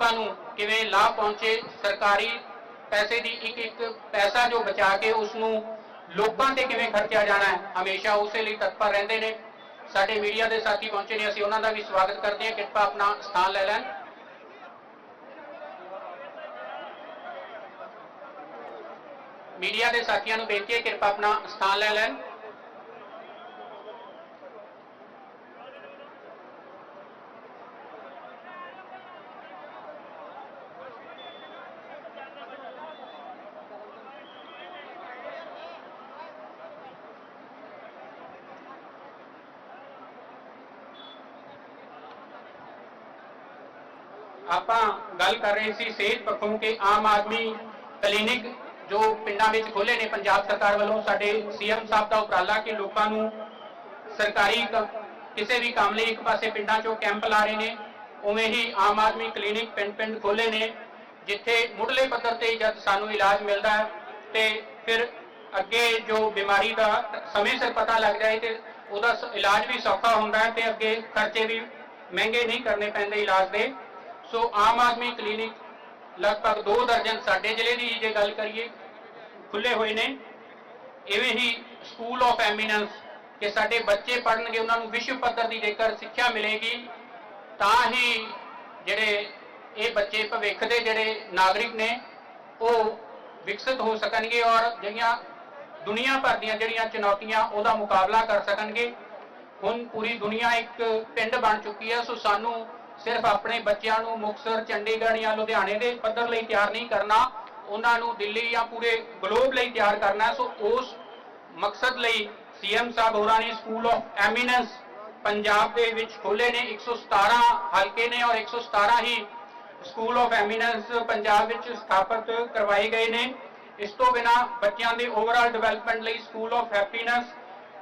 ਲੋਕਾਂ ਨੂੰ ਕਿਵੇਂ ਲਾਭ ਪਹੁੰਚੇ, ਸਰਕਾਰੀ ਪੈਸੇ ਦੀ ਇੱਕ ਇੱਕ ਪੈਸਾ ਜੋ ਬਚਾ ਕੇ ਉਸ ਨੂੰ ਲੋਕਾਂ ਤੇ ਕਿਵੇਂ ਖਰਚਿਆ ਜਾਣਾ ਹੈ, ਹਮੇਸ਼ਾ ਉਸੇ ਲਈ ਤਤਪਰ ਰਹਿੰਦੇ ਨੇ। ਸਾਡੇ ਮੀਡੀਆ ਦੇ ਸਾਥੀ ਪਹੁੰਚੇ ਨੇ, ਅਸੀਂ ਉਹਨਾਂ ਦਾ ਵੀ ਸਵਾਗਤ ਕਰਦੇ ਹਾਂ। ਕਿਰਪਾ ਆਪਣਾ ਸਥਾਨ ਲੈ ਲੈਣ। ਮੀਡੀਆ ਦੇ ਸਾਥੀਆਂ ਨੂੰ ਬੇਨਤੀ ਹੈ, ਕਿਰਪਾ ਆਪਣਾ ਸਥਾਨ ਲੈ ਲੈਣ। ਆਪਾਂ ਗੱਲ ਕਰ ਰਹੇ ਸੀ ਸਿਹਤ ਪੱਖੋਂ ਕਿ ਆਮ ਆਦਮੀ ਕਲੀਨਿਕ ਜੋ ਪਿੰਡਾਂ ਵਿੱਚ ਖੋਲੇ ਨੇ, ਪੰਜਾਬ ਸਰਕਾਰ ਵੱਲੋਂ ਸਾਡੇ ਸੀਐਮ ਸਾਹਿਬ ਦਾ ਉਪਰਾਲਾ ਕਿ ਲੋਕਾਂ ਨੂੰ ਸਰਕਾਰੀ ਕਿਸੇ ਵੀ ਕੰਮ ਲਈ ਇੱਕ ਪਾਸੇ ਪਿੰਡਾਂ 'ਚੋਂ ਕੈਂਪ ਲਾ ਰਹੇ ਨੇ, ਉਵੇਂ ਹੀ ਆਮ ਆਦਮੀ ਕਲੀਨਿਕ ਪਿੰਡ-ਪਿੰਡ ਖੋਲੇ ਨੇ, ਜਿੱਥੇ ਮੁੱਢਲੇ ਪੱਧਰ ਤੇ ਜਦ ਸਾਨੂੰ ਇਲਾਜ ਮਿਲਦਾ ਹੈ ਤੇ ਫਿਰ ਅੱਗੇ ਜੋ ਬਿਮਾਰੀ ਦਾ ਸਮੇਂ ਸਿਰ ਪਤਾ ਲੱਗ ਜਾਏ ਤੇ ਉਹਦਾ ਇਲਾਜ ਵੀ ਸੌਖਾ ਹੁੰਦਾ ਹੈ ਤੇ ਅੱਗੇ ਖਰਚੇ ਵੀ ਮਹਿੰਗੇ ਨਹੀਂ ਕਰਨੇ ਪੈਂਦੇ ਇਲਾਜ ਦੇ। ਸੋ ਆਮ ਆਦਮੀ ਕਲੀਨਿਕ ਲਗਭਗ 2 ਦਰਜਨ ਸਾਡੇ ਜ਼ਿਲ੍ਹੇ ਦੀ ਜੇ ਗੱਲ ਕਰੀਏ ਖੁੱਲੇ ਹੋਏ ਨੇ। ਇਵੇਂ ਹੀ ਸਕੂਲ ਆਫ ਐਮੀਨੈਂਸ ਕਿ ਸਾਡੇ ਬੱਚੇ ਪੜ੍ਹਨਗੇ, ਉਹਨਾਂ ਨੂੰ ਵਿਸ਼ਵ ਪੱਧਰ ਦੀ ਜੇਕਰ ਸਿੱਖਿਆ ਮਿਲੇਗੀ, ਤਾਂ ਹੀ ਜਿਹੜੇ ਇਹ ਬੱਚੇ ਭਵਿੱਖ ਦੇ ਜਿਹੜੇ ਨਾਗਰਿਕ ਨੇ, ਉਹ ਵਿਕਸਿਤ ਹੋ ਸਕਣਗੇ ਔਰ ਜਿਹੜੀਆਂ ਦੁਨੀਆ ਭਰ ਦੀਆਂ ਜਿਹੜੀਆਂ ਚੁਣੌਤੀਆਂ ਉਹਦਾ ਮੁਕਾਬਲਾ ਕਰ ਸਕਣਗੇ। ਹੁਣ ਪੂਰੀ ਦੁਨੀਆ ਇੱਕ ਪਿੰਡ ਬਣ ਚੁੱਕੀ ਹੈ, ਸੋ ਸਾਨੂੰ ਸਿਰਫ ਆਪਣੇ ਬੱਚਿਆਂ ਨੂੰ ਮੁਕਤਸਰ, ਚੰਡੀਗੜ੍ਹ ਜਾਂ ਲੁਧਿਆਣੇ ਦੇ ਪੱਧਰ ਲਈ ਤਿਆਰ ਨਹੀਂ ਕਰਨਾ, ਉਹਨਾਂ ਨੂੰ ਦਿੱਲੀ ਜਾਂ ਪੂਰੇ ਗਲੋਬ ਲਈ ਤਿਆਰ ਕਰਨਾ ਸੋ ਉਸ ਮਕਸਦ ਲਈ ਸੀਐਮ ਸਾਹਿਬ ਹੋਰਾਂ ਨੇ ਸਕੂਲ ਆਫ ਐਮੀਨੈਂਸ ਪੰਜਾਬ ਦੇ ਵਿੱਚ ਖੋਲੇ ਨੇ। 117 ਹਲਕੇ ਨੇ ਔਰ 117 ਹੀ ਸਕੂਲ ਆਫ ਐਮੀਨੈਂਸ ਪੰਜਾਬ ਵਿੱਚ ਸਥਾਪਿਤ ਕਰਵਾਏ ਗਏ ਨੇ। ਇਸ ਤੋਂ ਬਿਨਾ ਬੱਚਿਆਂ ਦੇ ਓਵਰਆਲ ਡਿਵੈਲਪਮੈਂਟ ਲਈ ਸਕੂਲ ਆਫ ਹੈਪੀਨੈਸ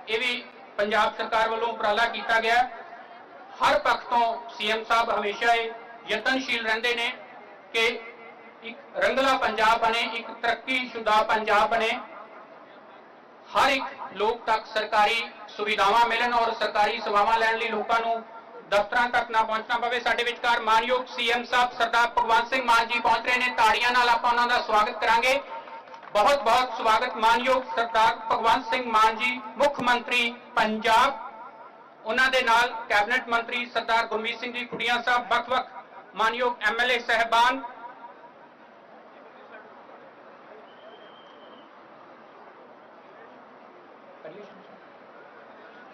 ਇਹ ਵੀ ਪੰਜਾਬ ਸਰਕਾਰ ਵੱਲੋਂ ਉਪਰਾਲਾ ਕੀਤਾ ਗਿਆ ਹਰ ਪੱਖ ਤੋਂ ਸੀਐਮ ਸਾਹਿਬ ਹਮੇਸ਼ਾ ਇਹ ਯਤਨਸ਼ੀਲ ਰਹਿੰਦੇ ਨੇ ਕਿ ਇੱਕ ਰੰਗਲਾ ਪੰਜਾਬ ਬਣੇ, ਇੱਕ ਤਰੱਕੀਸ਼ੁਦਾ ਪੰਜਾਬ ਬਣੇ। ਹਰ ਇੱਕ ਲੋਕ ਤੱਕ ਸਰਕਾਰੀ ਸੁਵਿਧਾਵਾਂ ਮਿਲਣ ਔਰ ਸਰਕਾਰੀ ਸੇਵਾਵਾਂ ਲੈਣ ਲਈ ਲੋਕਾਂ ਨੂੰ ਦਫ਼ਤਰਾਂ ਤੱਕ ਨਾ ਪਹੁੰਚਣਾ ਪਵੇ। ਸਾਡੇ ਵਿਚਕਾਰ ਮਾਨਯੋਗ ਸੀਐਮ ਸਾਹਿਬ ਸਰਦਾਰ ਭਗਵੰਤ ਸਿੰਘ ਮਾਨ ਜੀ ਪਹੁੰਚ ਰਹੇ ਨੇ। ਤਾੜੀਆਂ ਨਾਲ ਆਪਾਂ ਉਹਨਾਂ ਦਾ ਸਵਾਗਤ ਕਰਾਂਗੇ। ਬਹੁਤ ਬਹੁਤ ਸਵਾਗਤ ਮਾਨਯੋਗ ਸਰਦਾਰ ਭਗਵੰਤ ਸਿੰਘ ਮਾਨ ਜੀ, ਮੁੱਖ ਮੰਤਰੀ ਪੰਜਾਬ ਉਹਨਾਂ ਦੇ ਨਾਲ ਕੈਬਨਿਟ ਮੰਤਰੀ ਸਰਦਾਰ ਗੁਰਮੀਤ ਸਿੰਘ ਜੀ ਖੁੱਡੀਆਂ ਸਾਹਿਬ, ਵੱਖ-ਵੱਖ ਮਾਨਯੋਗ ਐਮਐਲਏ ਸਹਿਬਾਨ।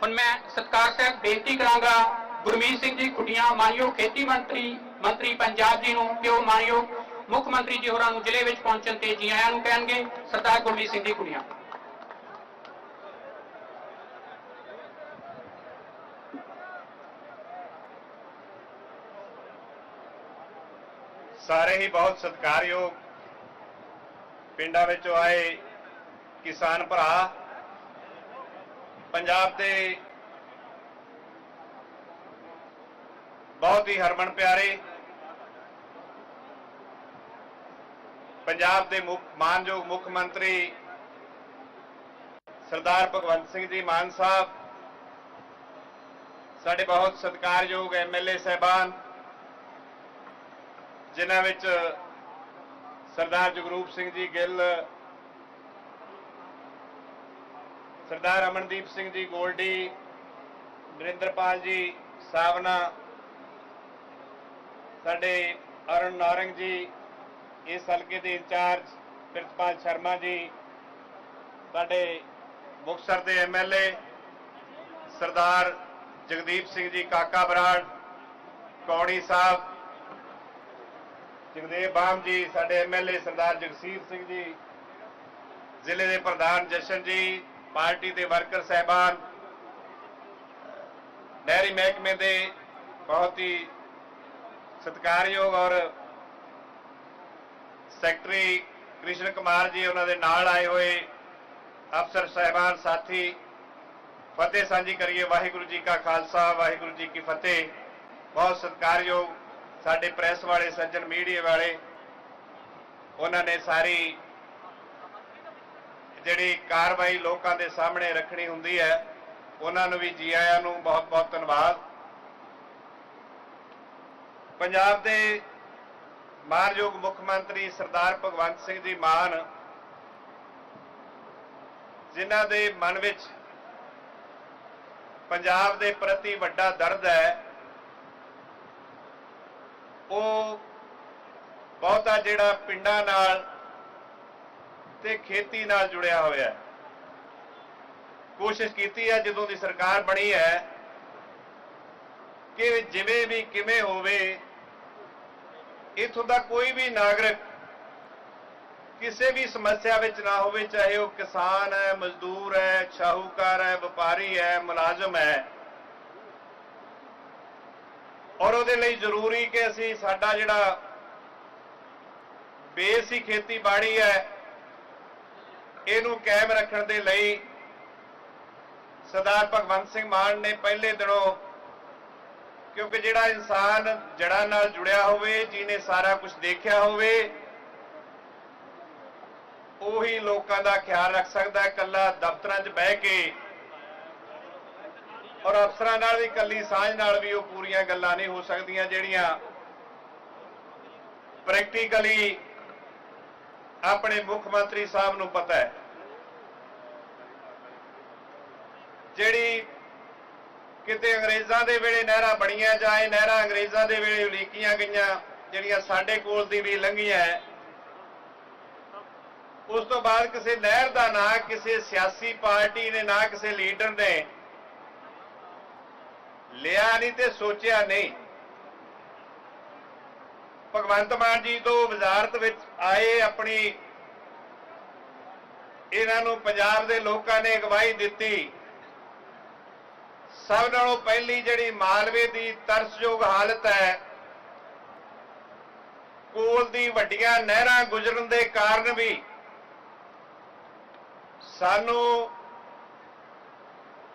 ਹੁਣ ਮੈਂ ਸਤਕਾਰ ਸਾਹਿਬ ਬੇਨਤੀ ਕਰਾਂਗਾ ਗੁਰਮੀਤ ਸਿੰਘ ਜੀ ਖੁੱਡੀਆਂ, ਮਾਨਯੋਗ ਖੇਤੀ ਮੰਤਰੀ ਮੰਤਰੀ ਪੰਜਾਬ ਜੀ ਨੂੰ ਕਿ ਉਹ ਮਾਨਯੋਗ ਮੁੱਖ ਮੰਤਰੀ ਜੀ ਹੋਰਾਂ ਨੂੰ ਜ਼ਿਲ੍ਹੇ ਵਿੱਚ ਪਹੁੰਚਣ ਤੇ ਜੀ ਆਇਆਂ ਨੂੰ ਕਹਿਣਗੇ, ਸਰਦਾਰ ਗੁਰਮੀਤ ਸਿੰਘ ਜੀ ਕੁੜੀਆਂ ਸਾਰੇ ਹੀ ਬਹੁਤ ਸਤਿਕਾਰਯੋਗ ਪਿੰਡਾਂ ਵਿੱਚੋਂ ਆਏ ਕਿਸਾਨ ਭਰਾ, ਪੰਜਾਬ ਦੇ ਬਹੁਤ ਹੀ ਹਰਮਨ ਪਿਆਰੇ, ਪੰਜਾਬ ਦੇ ਮੁੱਖ ਮਾਨਯੋਗ ਮੁੱਖ ਮੰਤਰੀ ਸਰਦਾਰ ਭਗਵੰਤ ਸਿੰਘ ਜੀ ਮਾਨ ਸਾਹਿਬ, ਸਾਡੇ ਬਹੁਤ ਸਤਿਕਾਰਯੋਗ ਐਮਐਲਏ ਸਹਿਬਾਨ ਜਿਨ੍ਹਾਂ ਵਿੱਚ ਸਰਦਾਰ ਜਗਰੂਪ ਸਿੰਘ ਜੀ ਗਿੱਲ, ਸਰਦਾਰ ਅਮਨਦੀਪ ਸਿੰਘ ਜੀ ਗੋਲਡੀ, ਨਰਿੰਦਰਪਾਲ ਜੀ ਸਾਵਨਾ, ਸਾਡੇ ਅਰੁਣ ਨਾਰੰਗ ਜੀ, ਇਸ ਹਲਕੇ ਦੇ ਇੰਚਾਰਜ ਪ੍ਰਿਤਪਾਲ ਸ਼ਰਮਾ ਜੀ, ਸਾਡੇ ਮੁਕਤਸਰ ਦੇ ਐਮਐਲਏ ਸਰਦਾਰ ਜਗਦੀਪ ਸਿੰਘ ਜੀ ਕਾਕਾ ਬਰਾੜ, ਕੌੜੀ ਸਾਹਿਬ ਜਗਦੇਵ ਬਾਮ ਜੀ, ਸਾਡੇ ਐਮਐਲਏ ਸਰਦਾਰ ਜਗਸੀਰ ਸਿੰਘ ਜੀ, ਜ਼ਿਲ੍ਹੇ ਦੇ ਪ੍ਰਧਾਨ ਜਸ਼ਨ ਜੀ, ਪਾਰਟੀ ਦੇ ਵਰਕਰ ਸਹਿਬਾਨ ਡੈਰੀ ਮਹਿਕਮੇ ਦੇ ਬਹੁਤ ਹੀ ਸਤਿਕਾਰਯੋਗ ਔਰ ਸੈਕਟਰੀ ਕ੍ਰਿਸ਼ਨ ਕੁਮਾਰ ਜੀ ਉਹਨਾਂ ਦੇ ਨਾਲ ਆਏ ਹੋਏ ਅਫਸਰ ਸਹਿਬਾਨ ਸਾਥੀ, ਫਤਿਹ ਸਾਂਝੀ ਕਰੀਏ। ਵਾਹਿਗੁਰੂ ਜੀ ਕਾ ਖਾਲਸਾ, ਵਾਹਿਗੁਰੂ ਜੀ ਕੀ ਫਤਿਹ। ਬਹੁਤ ਸਤਿਕਾਰਯੋਗ ਸਾਡੇ ਪ੍ਰੈਸ ਵਾਲੇ, ਸੱਜਣ ਮੀਡੀਆ ਵਾਲੇ, ਉਹਨਾਂ ਨੇ ਸਾਰੀ ਜਿਹੜੀ ਕਾਰਵਾਈ ਲੋਕਾਂ ਦੇ ਸਾਹਮਣੇ ਰੱਖਣੀ ਹੁੰਦੀ ਹੈ, ਉਹਨਾਂ ਨੂੰ ਵੀ ਜੀ ਆਇਆਂ ਨੂੰ ਬਹੁਤ ਬਹੁਤ ਧੰਨਵਾਦ। ਪੰਜਾਬ ਦੇ ਮਾਨਯੋਗ ਮੁੱਖ ਮੰਤਰੀ ਸਰਦਾਰ ਭਗਵੰਤ ਸਿੰਘ ਜੀ ਮਾਨ, ਜਿਨ੍ਹਾਂ ਦੇ ਮਨ ਵਿੱਚ ਪੰਜਾਬ ਦੇ ਪ੍ਰਤੀ ਵੱਡਾ ਦਰਦ ਹੈ ਉਹ ਬਹੁਤਾ ਜਿਹੜਾ ਪਿੰਡਾਂ ਨਾਲ ਤੇ ਖੇਤੀ ਨਾਲ ਜੁੜਿਆ ਹੋਇਆ ਹੈ। ਕੋਸ਼ਿਸ਼ ਕੀਤੀ ਹੈ, ਜਦੋਂ ਦੀ ਸਰਕਾਰ ਬਣੀ ਹੈ, ਕਿ ਜਿਵੇਂ ਵੀ ਕਿਵੇਂ ਹੋਵੇ, ਇਥੋਂ ਦਾ ਕੋਈ ਵੀ ਨਾਗਰਿਕ ਕਿਸੇ ਵੀ ਸਮੱਸਿਆ ਵਿੱਚ ਨਾ ਹੋਵੇ, ਚਾਹੇ ਉਹ ਕਿਸਾਨ ਹੈ, ਮਜ਼ਦੂਰ ਹੈ, ਸ਼ਾਹੂਕਾਰ ਹੈ, ਵਪਾਰੀ ਹੈ, ਮੁਲਾਜ਼ਮ ਹੈ ਔਰ ਉਹਦੇ ਲਈ ਜ਼ਰੂਰੀ ਕਿ ਅਸੀਂ ਸਾਡਾ ਜਿਹੜਾ ਬੇਸ ਹੀ ਖੇਤੀਬਾੜੀ ਹੈ, ਇਹਨੂੰ ਕਾਇਮ ਰੱਖਣ ਦੇ ਲਈ ਸਰਦਾਰ ਭਗਵੰਤ ਸਿੰਘ ਮਾਨ ਨੇ ਪਹਿਲੇ ਦਿਨੋਂ ਕਿਉਂਕਿ ਜਿਹੜਾ ਇਨਸਾਨ ਜੜਾਂ ਨਾਲ ਜੁੜਿਆ ਹੋਵੇ, ਜਿਹਨੇ ਸਾਰਾ ਕੁਝ ਦੇਖਿਆ ਹੋਵੇ, ਉਹੀ ਲੋਕਾਂ ਦਾ ਖਿਆਲ ਰੱਖ ਸਕਦਾ ਹੈ ਇਕੱਲਾ ਦਫ਼ਤਰਾਂ 'ਚ ਬਹਿ ਕੇ ਔਰ ਅਫਸਰਾਂ ਨਾਲ ਵੀ ਇਕੱਲੀ ਸਾਂਝ ਨਾਲ ਵੀ ਉਹ ਪੂਰੀਆਂ ਗੱਲਾਂ ਨਹੀਂ ਹੋ ਸਕਦੀਆਂ, ਜਿਹੜੀਆਂ ਪ੍ਰੈਕਟੀਕਲੀ ਆਪਣੇ ਮੁੱਖ ਮੰਤਰੀ ਸਾਹਿਬ ਨੂੰ ਪਤਾ ਹੈ। ਜਿਹੜੀ ਕਿਤੇ ਅੰਗਰੇਜ਼ਾਂ ਦੇ ਵੇਲੇ ਨਹਿਰਾਂ ਬਣੀਆਂ ਜਾਏ ਨਹਿਰਾਂ ਅੰਗਰੇਜ਼ਾਂ ਦੇ ਵੇਲੇ ਉਲੀਕੀਆਂ ਗਈਆਂ, ਜਿਹੜੀਆਂ ਸਾਡੇ ਕੋਲ ਦੀ ਵੀ ਲੰਘੀਆਂ ਹੈ, ਉਸ ਤੋਂ ਬਾਅਦ ਕਿਸੇ ਨਹਿਰ ਦਾ ਨਾਂ ਕਿਸੇ ਸਿਆਸੀ ਪਾਰਟੀ ਨੇ, ਨਾ ਕਿਸੇ ਲੀਡਰ ਨੇ ਲਿਆ ਨਹੀਂ ਤੇ ਸੋਚਿਆ ਨਹੀਂ। ਭਗਵੰਤ ਮਾਨ ਜੀ ਤੋਂ ਵਜ਼ਾਰਤ ਵਿੱਚ ਆਏ ਆਪਣੀ ਇਹਨਾਂ ਨੂੰ ਪੰਜਾਬ ਦੇ ਲੋਕਾਂ ਨੇ ਅਗਵਾਈ ਦਿੱਤੀ। ਸਭ ਨਾਲੋਂ ਪਹਿਲੀ ਜਿਹੜੀ ਮਾਲਵੇ ਦੀ ਤਰਸਯੋਗ ਹਾਲਤ ਹੈ, ਕੋਲ ਦੀ ਵੱਡੀਆਂ ਨਹਿਰਾਂ ਗੁਜ਼ਰਨ ਦੇ ਕਾਰਨ ਵੀ ਸਾਨੂੰ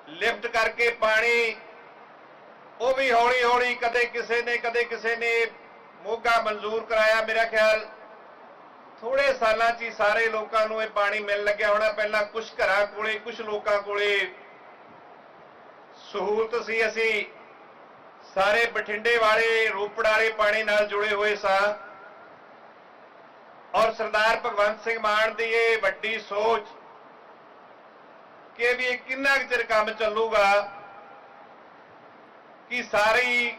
ਲਿਫਟ ਕਰਕੇ ਪਾਣੀ ਉਹ ਵੀ ਹੌਲੀ ਹੌਲੀ ਕਦੇ ਕਿਸੇ ਨੇ, ਕਦੇ ਕਿਸੇ ਨੇ ਮੋਗਾ ਮਨਜ਼ੂਰ ਕਰਾਇਆ ਮੇਰਾ ਖਿਆਲ। ਥੋੜੇ ਸਾਲਾਂ 'ਚ ਹੀ ਸਾਰੇ ਲੋਕਾਂ ਨੂੰ ਇਹ ਪਾਣੀ ਮਿਲਣ ਲੱਗਿਆ ਹੋਣਾ। ਪਹਿਲਾਂ ਕੁਝ ਘਰਾਂ ਕੋਲੇ ਕੁਝ ਲੋਕਾਂ ਕੋਲੇ ਸਹੂਲਤ ਸੀ ਅਸੀਂ। ਸਾਰੇ ਬਠਿੰਡੇ ਵਾਲੇ, ਰੋਪੜ ਵਾਲੇ ਪਾਣੀ ਨਾਲ ਜੁੜੇ ਹੋਏ ਸਾਂ। ਔਰ ਸਰਦਾਰ ਭਗਵੰਤ ਸਿੰਘ ਮਾਨ ਦੀ ਇਹ ਵੱਡੀ ਸੋਚ ਕਿ ਵੀ ਇਹ ਕਿੰਨਾ ਕੁ ਚਿਰ ਕੰਮ ਚੱਲੂਗਾ। ਕਿ ਸਾਰੀ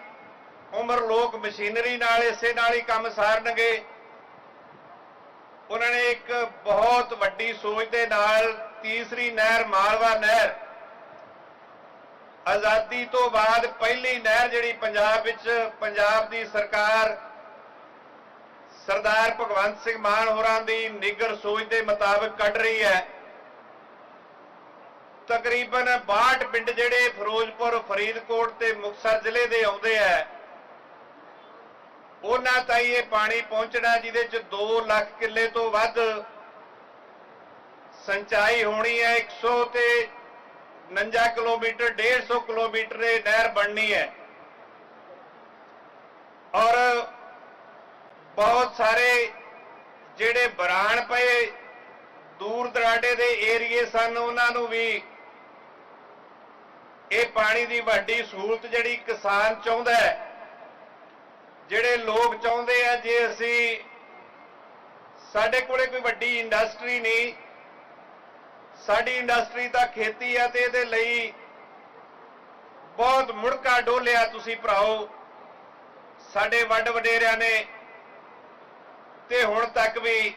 ਉਮਰ ਲੋਕ ਮਸ਼ੀਨਰੀ ਨਾਲ ਇਸੇ ਨਾਲ ਹੀ ਕੰਮ ਸਾਰਨਗੇ। ਉਹਨਾਂ ਨੇ ਇੱਕ ਬਹੁਤ ਵੱਡੀ ਸੋਚ ਦੇ ਨਾਲ ਤੀਸਰੀ ਨਹਿਰ, ਮਾਲਵਾ ਨਹਿਰ, ਆਜ਼ਾਦੀ ਤੋਂ ਬਾਅਦ ਪਹਿਲੀ ਨਹਿਰ ਜਿਹੜੀ ਪੰਜਾਬ ਵਿੱਚ, ਪੰਜਾਬ ਦੀ ਸਰਕਾਰ ਸਰਦਾਰ ਭਗਵੰਤ ਸਿੰਘ ਮਾਨ ਹੋਰਾਂ ਦੀ ਨਿਗਰ ਸੋਚ ਦੇ ਮੁਤਾਬਕ ਕੱਢ ਰਹੀ ਹੈ। ਤਕਰੀਬਨ 62 ਪਿੰਡ ਜਿਹੜੇ ਫਿਰੋਜ਼ਪੁਰ, ਫਰੀਦਕੋਟ ਤੇ ਮੁਕਤਸਰ ਜ਼ਿਲ੍ਹੇ ਦੇ ਆਉਂਦੇ ਆ, ਉਹਨਾਂ ਤਾਈ ਇਹ ਪਾਣੀ ਪਹੁੰਚਣਾ ਜਿਹਦੇ ਚ 2 ਲੱਖ ਕਿੱਲੇ ਤੋਂ ਵੱਧ ਸਿੰਚਾਈ ਹੋਣੀ ਹੈ 100 ਤੇ 49 ਕਿਲੋਮੀਟਰ 150 ਕਿਲੋਮੀਟਰ ਇਹ ਨਹਿਰ ਬਣਨੀ ਹੈ। ਔਰ ਬਹੁਤ ਸਾਰੇ ਜਿਹੜੇ ਬਰਾਨ ਪਏ ਦੂਰ ਦਰਾਡੇ ਦੇ ਏਰੀਏ ਸਨ, ਉਹਨਾਂ ਨੂੰ ਵੀ ਇਹ ਪਾਣੀ ਦੀ ਵੱਡੀ ਸਹੂਲਤ ਜਿਹੜੀ ਕਿਸਾਨ ਚਾਹੁੰਦਾ ਹੈ, ਜਿਹੜੇ ਲੋਕ ਚਾਹੁੰਦੇ ਆ, ਜੇ ਅਸੀਂ ਸਾਡੇ ਕੋਲੇ ਕੋਈ ਵੱਡੀ ਇੰਡਸਟਰੀ ਨਹੀਂ, ਸਾਡੀ ਇੰਡਸਟਰੀ ਤਾਂ ਖੇਤੀ ਆ ਤੇ ਇਹਦੇ ਲਈ ਬਹੁਤ ਮੁੜਕਾ ਡੋਲਿਆ ਤੁਸੀਂ ਭਰਾਓ, ਸਾਡੇ ਵੱਡ ਵਡੇਰਿਆਂ ਨੇ, ਤੇ ਹੁਣ ਤੱਕ ਵੀ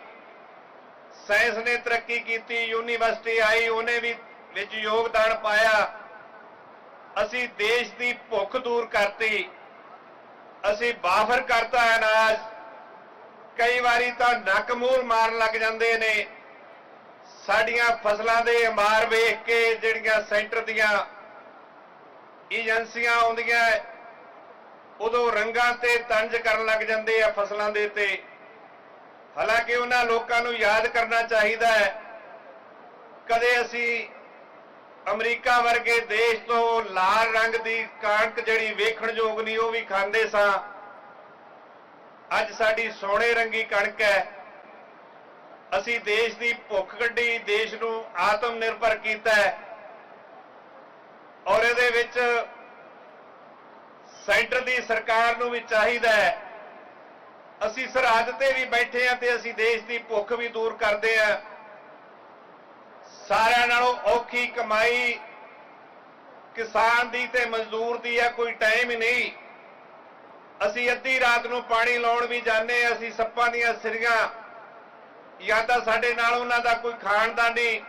ਸਾਇੰਸ ਨੇ ਤਰੱਕੀ ਕੀਤੀ, ਯੂਨੀਵਰਸਿਟੀ ਆਈ, ਉਹਨੇ ਵੀ ਵਿੱਚ ਯੋਗਦਾਨ ਪਾਇਆ। ਅਸੀਂ ਦੇਸ਼ ਦੀ ਭੁੱਖ ਦੂਰ ਕਰਤੀ। ਅਸੀਂ ਬਾਫਰ ਕਰਤਾ ਅਨਾਜ। ਕਈ ਵਾਰੀ ਤਾਂ ਨੱਕ ਮੂਰ ਮਾਰਨ ਲੱਗ ਜਾਂਦੇ ਨੇ। ਸਾਡੀਆਂ ਫਸਲਾਂ ਦੇ ਮਾਰ ਵੇਖ ਕੇ ਜਿਹੜੀਆਂ ਸੈਂਟਰ ਦੀਆਂ ਏਜੰਸੀਆਂ ਆਉਂਦੀਆਂ ਉਦੋਂ ਰੰਗਾਂ ਤੇ ਤੰਜ ਕਰਨ ਲੱਗ ਜਾਂਦੇ ਆ ਫਸਲਾਂ ਦੇ ਤੇ ਹਾਲਾਂਕਿ ਉਹਨਾਂ ਲੋਕਾਂ ਨੂੰ ਯਾਦ ਕਰਨਾ ਚਾਹੀਦਾ ਹੈ। ਕਦੇ ਅਸੀਂ ਅਮਰੀਕਾ ਵਰਗੇ ਦੇਸ਼ ਤੋਂ ਲਾਲ ਰੰਗ ਦੀ ਕਣਕ ਜਿਹੜੀ ਵੇਖਣਯੋਗ ਨਹੀਂ, ਉਹ ਵੀ ਖਾਂਦੇ ਸਾਂ। ਅੱਜ ਸਾਡੀ ਸੋਨੇ ਰੰਗੀ ਕਣਕ ਹੈ। ਅਸੀਂ ਦੇਸ਼ ਦੀ ਭੁੱਖ ਕੱਢੀ, ਦੇਸ਼ ਨੂੰ ਆਤਮ ਨਿਰਭਰ ਕੀਤਾ ਹੈ। ਔਰ ਇਹਦੇ ਵਿੱਚ ਸੈਂਟਰ ਦੀ ਸਰਕਾਰ ਨੂੰ ਵੀ ਚਾਹੀਦਾ ਹੈ। ਅਸੀਂ ਸਰਹੱਦ ਤੇ ਵੀ ਬੈਠੇ ਆ ਤੇ ਅਸੀਂ ਦੇਸ਼ ਦੀ ਭੁੱਖ ਵੀ ਦੂਰ ਕਰਦੇ ਆ ਸਾਰਿਆਂ ਨਾਲੋਂ ਔਖੀ ਕਮਾਈ ਕਿਸਾਨ ਦੀ ਤੇ ਮਜ਼ਦੂਰ ਦੀ ਹੈ, ਕੋਈ ਟਾਈਮ ਹੀ ਨਹੀਂ। ਅਸੀਂ ਅੱਧੀ ਰਾਤ ਨੂੰ ਪਾਣੀ ਲਾਉਣ ਵੀ ਜਾਂਦੇ ਆ ਅਸੀਂ ਸੱਪਾਂ ਦੀਆਂ ਸਿਰੀਆਂ ਜਾਂ ਤਾਂ ਸਾਡੇ ਨਾਲ ਉਹਨਾਂ ਦਾ ਕੋਈ ਖਾਨਦਾਨੀ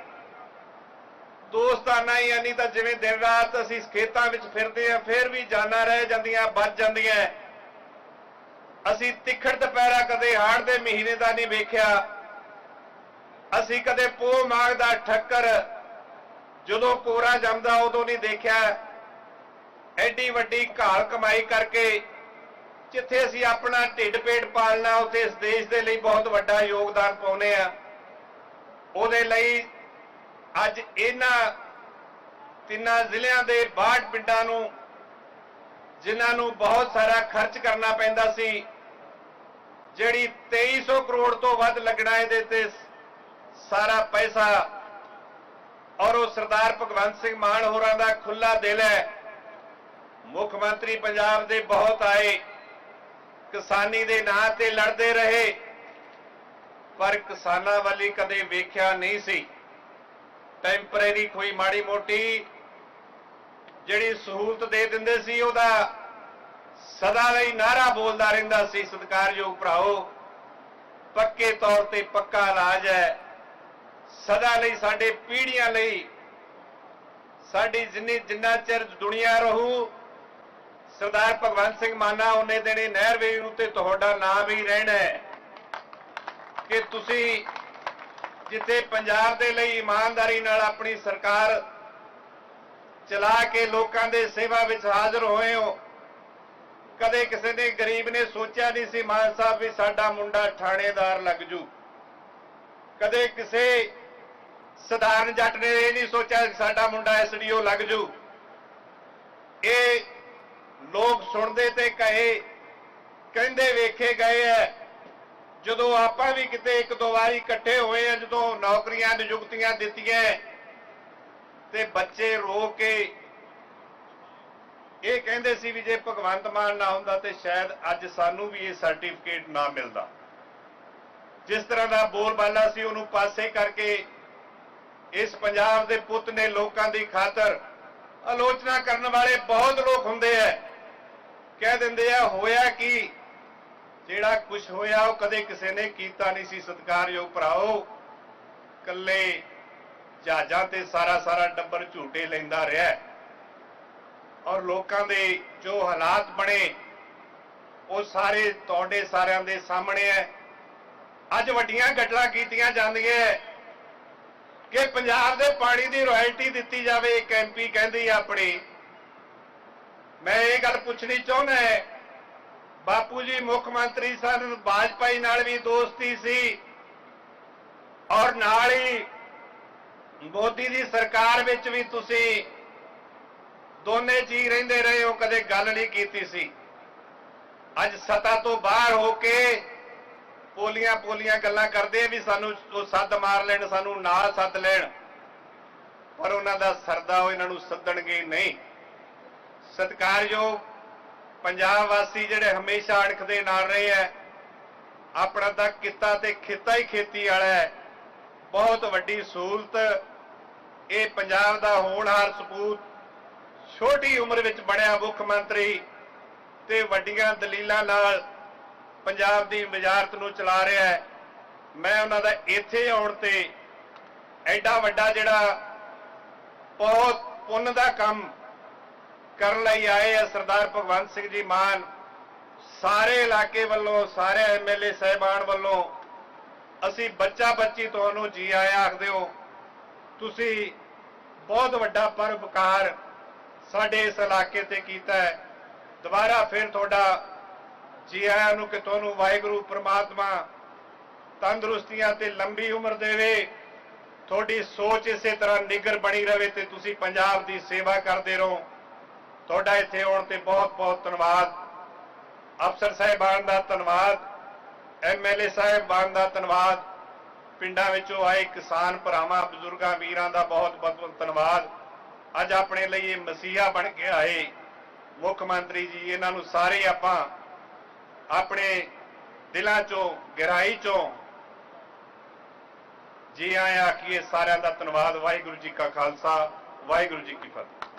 ਦੋਸਤਾਨਾ ਹੀ, ਯਾਨੀ ਤਾਂ ਜਿਵੇਂ ਦਿਨ ਰਾਤ ਅਸੀਂ ਖੇਤਾਂ ਵਿੱਚ ਫਿਰਦੇ ਆ ਫਿਰ ਵੀ ਜਾਨਾਂ ਰਹਿ ਜਾਂਦੀਆਂ, ਬਚ ਜਾਂਦੀਆਂ। ਅਸੀਂ ਤਿੱਖੜ ਦੁਪਹਿਰਾ ਕਦੇ ਹਾੜ ਦੇ ਮਹੀਨੇ ਦਾ ਨਹੀਂ ਵੇਖਿਆ। ਅਸੀਂ ਕਦੇ ਪੋਹ ਮਾਘ ਦਾ ਠੱਕਰ ਜਦੋਂ ਕੋਰਾ ਜੰਮਦਾ ਉਦੋਂ ਨਹੀਂ ਦੇਖਿਆ। ਐਡੀ ਵੱਡੀ ਘਾਲ ਕਮਾਈ ਕਰਕੇ ਜਿੱਥੇ ਅਸੀਂ ਆਪਣਾ ਢਿੱਡ ਪੇਟ ਪਾਲਣਾ, ਉੱਥੇ ਇਸ ਦੇਸ਼ ਦੇ ਲਈ ਬਹੁਤ ਵੱਡਾ ਯੋਗਦਾਨ ਪਾਉਨੇ ਆ ਉਹਦੇ ਲਈ ਅੱਜ ਇਹਨਾਂ ਤਿੰਨਾਂ ਜ਼ਿਲ੍ਹਿਆਂ ਦੇ 62 ਪਿੰਡਾਂ ਨੂੰ, ਜਿਨ੍ਹਾਂ ਨੂੰ ਬਹੁਤ ਸਾਰਾ ਖਰਚ ਕਰਨਾ ਪੈਂਦਾ ਸੀ, ਜਿਹੜੀ 2300 ਕਰੋੜ ਤੋਂ ਵੱਧ ਲੱਗਣਾ ਇਹਦੇ ਤੇ ਸਾਰਾ ਪੈਸਾ ਔਰ ਉਹ ਸਰਦਾਰ ਭਗਵੰਤ ਸਿੰਘ ਮਾਨ ਹੋਰਾਂ ਦਾ ਖੁੱਲਾ ਦਿਲ ਹੈ। ਮੁੱਖ ਮੰਤਰੀ ਪੰਜਾਬ ਦੇ ਬਹੁਤ ਆਏ। ਕਿਸਾਨੀ ਦੇ ਨਾਂ ਤੇ ਲੜਦੇ ਰਹੇ। ਪਰ ਕਿਸਾਨਾਂ ਵਾਲੀ ਕਦੇ ਵੇਖਿਆ ਨਹੀਂ ਸੀ। ਟੈਂਪਰੇਰੀ ਕੋਈ ਮਾੜੀ ਮੋਟੀ ਜਿਹੜੀ ਸਹੂਲਤ ਦੇ ਦਿੰਦੇ ਸੀ, ਉਹਦਾ ਸਦਾ ਲਈ ਨਾਰਾ ਬੋਲਦਾ ਰਹਿੰਦਾ ਸੀ, ਸਤਿਕਾਰਯੋਗ ਭਰਾਓ, ਪੱਕੇ ਤੌਰ ਤੇ ਪੱਕਾ ਇਲਾਜ ਹੈ। ਸਦਾ ਲਈ ਸਾਡੇ ਪੀੜ੍ਹੀਆਂ ਲਈ ਸਾਡੀ ਜਿੰਨੀ ਜਿੰਨਾ ਚਿਰ ਦੁਨੀਆ ਰਹੂ, ਸਰਦਾਰ ਭਗਵੰਤ ਸਿੰਘ ਮਾਨਾ ਉਹਨੇ ਦਿਨੇ ਨਹਿਰ ਵੇਗ ਤੇ ਤੁਹਾਡਾ ਨਾਮ ਹੀ ਰਹਿਣਾ ਹੈ। ਕਿ ਤੁਸੀਂ ਜਿੱਥੇ ਪੰਜਾਬ ਦੇ ਲਈ ਇਮਾਨਦਾਰੀ ਨਾਲ ਆਪਣੀ ਸਰਕਾਰ ਚਲਾ ਕੇ ਲੋਕਾਂ ਦੇ ਸੇਵਾ ਵਿੱਚ ਹਾਜ਼ਰ ਹੋਏ ਹੋ, ਕਦੇ ਕਿਸੇ ਨੇ ਗਰੀਬ ਨੇ ਸੋਚਿਆ ਨਹੀਂ ਸੀ, ਮਾਨ ਸਾਹਿਬ ਵੀ ਸਾਡਾ ਮੁੰਡਾ ਥਾਣੇਦਾਰ ਲੱਗ ਜੂ। ਕਦੇ ਕਿਸੇ ਸਧਾਰਨ ਜੱਟ ਨੇ ਇਹ ਨਹੀਂ ਸੋਚਿਆ ਸਾਡਾ ਮੁੰਡਾ ਐਸਡੀਓ ਲੱਗ ਜੂ। ਇਹ ਲੋਕ ਸੁਣਦੇ ਤੇ ਕਹੇ, ਕਹਿੰਦੇ ਵੇਖੇ ਗਏ ਐ, ਜਦੋਂ ਆਪਾਂ ਵੀ ਕਿਤੇ ਇੱਕ ਦੋ ਵਾਰੀ ਇਕੱਠੇ ਹੋਏ ਆ, ਜਦੋਂ ਨੌਕਰੀਆਂ, ਨਿਯੁਕਤੀਆਂ ਦਿੱਤੀਆਂ ਤੇ ਬੱਚੇ ਰੋ ਕੇ ਇਹ ਕਹਿੰਦੇ ਸੀ ਵੀ ਜੇ ਭਗਵੰਤ ਮਾਨ ਨਾ ਹੁੰਦਾ ਤੇ ਸ਼ਾਇਦ ਅੱਜ ਸਾਨੂੰ ਵੀ ਇਹ ਸਰਟੀਫਿਕੇਟ ਨਾ ਮਿਲਦਾ। ਜਿਸ ਤਰ੍ਹਾਂ ਦਾ ਬੋਲਬਾਲਾ ਸੀ, ਉਹਨੂੰ ਪਾਸੇ ਕਰਕੇ ਇਸ ਪੰਜਾਬ ਦੇ ਪੁੱਤ ਨੇ ਲੋਕਾਂ ਦੀ ਖਾਤਰ ਆਲੋਚਨਾ ਕਰਨ ਵਾਲੇ ਬਹੁਤ ਲੋਕ ਹੁੰਦੇ ਐ ਕਹਿ ਦਿੰਦੇ ਆ, ਹੋਇਆ ਕੀ? ਜਿਹੜਾ ਕੁਝ ਹੋਇਆ, ਉਹ ਕਦੇ ਕਿਸੇ ਨੇ ਕੀਤਾ ਨਹੀਂ ਸੀ। ਸਤਿਕਾਰਯੋਗ ਭਰਾਓ ਕੱਲੇ ਜਹਾਜ਼ਾਂ ਤੇ ਸਾਰਾ ਸਾਰਾ ਟੱਬਰ ਝੂਟੇ ਲੈਂਦਾ ਰਿਹਾ। ਔਰ ਲੋਕਾਂ ਦੇ ਜੋ ਹਾਲਾਤ ਬਣੇ, ਉਹ ਸਾਰੇ ਤੁਹਾਡੇ ਸਾਰਿਆਂ ਦੇ ਸਾਹਮਣੇ ਹੈ ਅੱਜ ਵੱਡੀਆਂ ਗੱਲਾਂ ਕੀਤੀਆਂ ਜਾਂਦੀਆਂ ਕਿ ਪੰਜਾਬ ਦੇ ਪਾਣੀ ਦੀ ਰਾਇਲਟੀ ਦਿੱਤੀ ਜਾਵੇ, ਇੱਕ ਐਮਪੀ ਕਹਿੰਦੀ ਆਪਣੀ। ਮੈਂ ਇਹ ਗੱਲ ਪੁੱਛਣੀ ਚਾਹੁੰਦਾ ਬਾਪੂ ਜੀ ਮੁੱਖ ਮੰਤਰੀ ਸਨ, ਬਾਜਪਾਈ ਨਾਲ ਵੀ ਦੋਸਤੀ ਸੀ ਔਰ ਨਾਲ ਹੀ ਮੋਦੀ ਦੀ ਸਰਕਾਰ ਵਿੱਚ ਵੀ ਤੁਸੀਂ ਦੋਨੇ ਜੀ ਰਹਿੰਦੇ ਰਹੇ ਹੋ, ਕਦੇ ਗੱਲ ਨਹੀਂ ਕੀਤੀ ਸੀ। ਅੱਜ ਸਤਾ ਤੋਂ ਬਾਹਰ ਹੋ ਕੇ ਪੋਲੀਆਂ ਪੋਲੀਆਂ ਗੱਲਾਂ ਕਰਦੇ ਵੀ ਸਾਨੂੰ ਉਹ ਸੱਦ ਮਾਰ ਲੈਣ, ਸਾਨੂੰ ਨਾਲ ਸੱਦ ਲੈਣ। ਪਰ ਉਹਨਾਂ ਦਾ ਸਰਦਾ ਉਹ ਇਹਨਾਂ ਨੂੰ ਸੱਦਣਗੇ ਨਹੀਂ। ਸਤਿਕਾਰਯੋਗ ਪੰਜਾਬ ਵਾਸੀ ਜਿਹੜੇ ਹਮੇਸ਼ਾ ਅਣਖ ਦੇ ਨਾਲ ਰਹੇ ਐ, ਆਪਣਾ ਤਾਂ ਕਿੱਤਾ ਤੇ ਖਿੱਤਾ ਹੀ ਖੇਤੀ ਵਾਲਾ ਹੈ ਬਹੁਤ ਵੱਡੀ ਸਹੂਲਤ ਇਹ ਪੰਜਾਬ ਦਾ ਹੋਣਹਾਰ ਸਪੂਤ ਛੋਟੀ ਉਮਰ ਵਿੱਚ ਬਣਿਆ ਮੁੱਖ ਮੰਤਰੀ ਤੇ ਵੱਡੀਆਂ ਦਲੀਲਾਂ ਨਾਲ ਪੰਜਾਬ ਦੀ ਵਜ਼ਾਰਤ ਨੂੰ ਚਲਾ ਰਿਹਾ ਹੈ। ਮੈਂ ਉਹਨਾਂ ਦਾ ਇੱਥੇ ਆਉਣ ਤੇ ਐਡਾ ਵੱਡਾ ਜਿਹੜਾ ਬਹੁਤ ਪੁੰਨ ਦਾ ਕੰਮ ਕਰਨ ਲਈ ਆਏ ਆ ਸਰਦਾਰ ਭਗਵੰਤ ਸਿੰਘ ਜੀ ਮਾਨ, ਸਾਰੇ ਇਲਾਕੇ ਵੱਲੋਂ, ਸਾਰੇ ਐਮਐਲਏ ਸਹਿਬਾਨ ਵੱਲੋਂ, ਅਸੀਂ ਬੱਚਾ ਬੱਚੀ ਤੁਹਾਨੂੰ ਜੀ ਆਇਆ ਆਖਦੇ ਹੋ, ਤੁਸੀਂ ਬਹੁਤ ਵੱਡਾ ਪਰਉਪਕਾਰ ਸਾਡੇ ਇਸ ਇਲਾਕੇ ਤੇ ਕੀਤਾ ਹੈ। ਦੁਬਾਰਾ ਫਿਰ ਤੁਹਾਡਾ ਜੀ ਆਇਆਂ ਨੂੰ ਕਿ ਤੁਹਾਨੂੰ ਵਾਹਿਗੁਰੂ, ਪ੍ਰਮਾਤਮਾ ਤੰਦਰੁਸਤੀਆਂ ਤੇ ਲੰਬੀ ਉਮਰ ਦੇਵੇ, ਤੁਹਾਡੀ ਸੋਚ ਇਸੇ ਤਰ੍ਹਾਂ ਨਿਗਰ ਬਣੀ ਰਹੇ ਤੇ ਤੁਸੀਂ ਪੰਜਾਬ ਦੀ ਸੇਵਾ ਕਰਦੇ ਰਹੋ। ਤੁਹਾਡਾ ਇੱਥੇ ਆਉਣ ਤੇ ਬਹੁਤ ਬਹੁਤ ਧੰਨਵਾਦ। ਅਫਸਰ ਸਾਹਿਬਾਨ ਦਾ ਧੰਨਵਾਦ ਐਮਐਲਏ ਸਾਹਿਬਾਨ ਦਾ ਧੰਨਵਾਦ, ਪਿੰਡਾਂ ਵਿੱਚੋਂ ਆਏ ਕਿਸਾਨ ਭਰਾਵਾਂ, ਬਜ਼ੁਰਗਾਂ, ਵੀਰਾਂ ਦਾ ਬਹੁਤ ਬਹੁਤ ਧੰਨਵਾਦ। ਅੱਜ ਆਪਣੇ ਲਈ ਇਹ ਮਸੀਹਾ ਬਣ ਕੇ ਆਏ। ਮੁੱਖ ਮੰਤਰੀ ਜੀ, ਇਹਨਾਂ ਨੂੰ ਸਾਰੇ ਆਪਾਂ ਆਪਣੇ ਦਿਲਾਂ ਚੋਂ, ਗਹਿਰਾਈ ਚੋਂ ਜੀ ਆਇਆਂ ਆਖੀਏ ਸਾਰਿਆਂ ਦਾ ਧੰਨਵਾਦ, ਵਾਹਿਗੁਰੂ ਜੀ ਕਾ ਖਾਲਸਾ, ਵਾਹਿਗੁਰੂ ਜੀ ਕੀ ਫਤਿਹ।